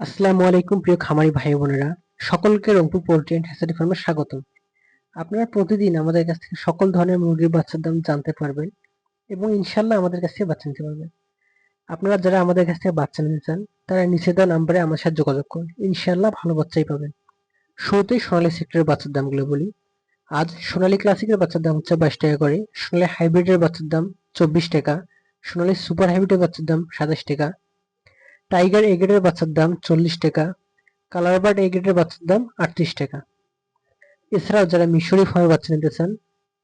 আসসালামু আলাইকুম প্রিয় খামারি ভাই বোনেরা। সকলকে রংপুর পোল্ট্রি অ্যান্ড হ্যাচারি ফার্মে স্বাগত আপনারা প্রতিদিন আমাদের কাছ থেকে সকল ধরনের মুরগির বাচ্চার দাম জানতে পারবেন এবং ইনশাল্লাহ আমাদের কাছ থেকে বাচ্চা নিতে পারবেন। আপনারা যারা আমাদের কাছ থেকে বাচ্চা নিতে চান, তারা নিচে দেওয়া নাম্বারে আমার সাথে যোগাযোগ করুন। ইনশাল্লাহ ভালো বাচ্চাই পাবেন। শুরুতেই সোনালী সেক্টরের বাচ্চার দামগুলো বলি। আজ সোনালী ক্লাসিকের বাচ্চার দাম হচ্ছে বাইশ টাকা করে, সোনালী হাইব্রিডের বাচ্চার দাম চব্বিশ টাকা, সোনালী সুপার হাইব্রিডের বাচ্চার দাম সাতাশ টাকা টাইগার এগেটের বাচ্চার দাম চল্লিশ টাকা কালার বার্ড এগেটের বাচ্চার দাম আটত্রিশ টাকা। এছাড়াও যারা মিশরি ফার্মের বাচ্চা নিতে চান,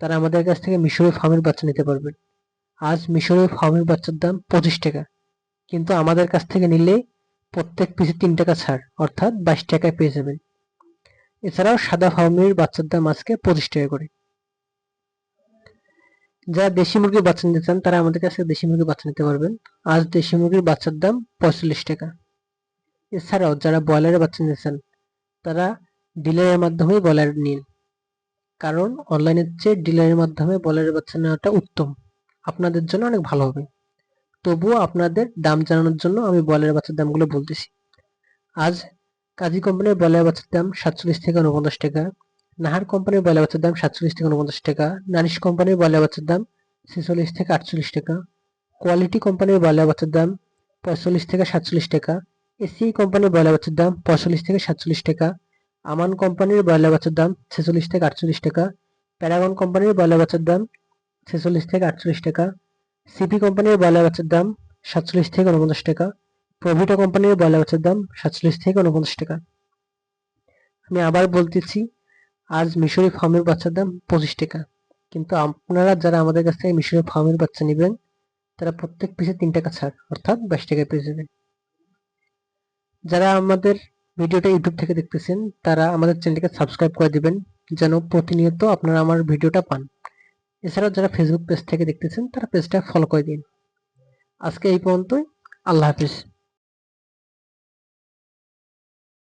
তারা আমাদের কাছ থেকে মিশরি ফার্মের বাচ্চা নিতে পারবেন। আজ মিশরি ফার্মের বাচ্চার দাম পঁচিশ টাকা, কিন্তু আমাদের কাছ থেকে নিলে প্রত্যেক পিসে তিন টাকা ছাড়, অর্থাৎ বাইশ টাকায় পেয়ে যাবেন। এছাড়াও সাদা ফার্মের বাচ্চার দাম আজকে পঁচিশ টাকা করে। যারা দেশি মুরগির বাচ্চা নিতে চান, তারা আমাদের কাছে দেশি মুরগির বাচ্চা নিতে পারবেন। আজ দেশি মুরগির বাচ্চার দাম পঁয়তাল্লিশ টাকা। এছাড়াও যারা ব্রয়লারের বাচ্চা নিতে চান, তারা ডিলারের মাধ্যমেই ব্রয়লার নিন। কারণ অনলাইনের চেয়ে ডিলারের মাধ্যমে ব্রয়লারের বাচ্চা নেওয়াটা উত্তম। আপনাদের জন্য অনেক ভালো হবে। তবুও আপনাদের দাম জানানোর জন্য আমি ব্রয়লারের বাচ্চার দামগুলো বলতেছি। আজ কাজী কোম্পানির ব্রয়লার বাচ্চার দাম সাতচল্লিশ থেকে উনপঞ্চাশ টাকা। নাহার কোম্পানির ব্রয়লার বাচ্চার দাম সাতচল্লিশ থেকে উনপঞ্চাশ টাকা নারিশ কোম্পানির ব্রয়লার বাচ্চার দাম ছেচল্লিশ থেকে আটচল্লিশ টাকা, কোয়ালিটি কোম্পানির ব্রয়লার বাচ্চার দাম পঁয়তাল্লিশ থেকে সাতচল্লিশ টাকা এসিআই কোম্পানির ব্রয়লার বাচ্চার দাম পঁয়তাল্লিশ থেকে সাতচল্লিশ টাকা, আমান কোম্পানির ব্রয়লার বাচ্চার দাম ছেচল্লিশ থেকে আটচল্লিশ টাকা, প্যারাগন কোম্পানির ব্রয়লার বাচ্চার দাম ছেচল্লিশ থেকে আটচল্লিশ টাকা, সিপি কোম্পানির ব্রয়লার বাচ্চার দাম সাতচল্লিশ থেকে উনপঞ্চাশ টাকা, প্রভিটা কোম্পানির ব্রয়লার বাচ্চার দাম সাতচল্লিশ থেকে উনপঞ্চাশ টাকা। আমি আবার বলতেছি আজ মিশরি ফার্মের বাচ্চার দাম পঁচিশ টাকা। কিন্তু আপনারা যারা আমাদের কাছ থেকে মিশরি ফার্মের বাচ্চা নেবেন, তারা প্রত্যেক পিসে তিন টাকা ছাড়, অর্থাৎ বাইশ টাকায় পেয়ে যাবেন। যারা আমাদের ভিডিওটা ইউটিউব থেকে দেখতেছেন, তারা আমাদের চ্যানেলটিকে সাবস্ক্রাইব করে দিবেন, যেন প্রতিনিয়ত আপনারা আমার ভিডিওটা পান। এছাড়াও যারা ফেসবুক পেজ থেকে দেখতেছেন, তারা পেজটা ফলো করে দিন। আজকে এই পর্যন্তই। আল্লাহ হাফিজ।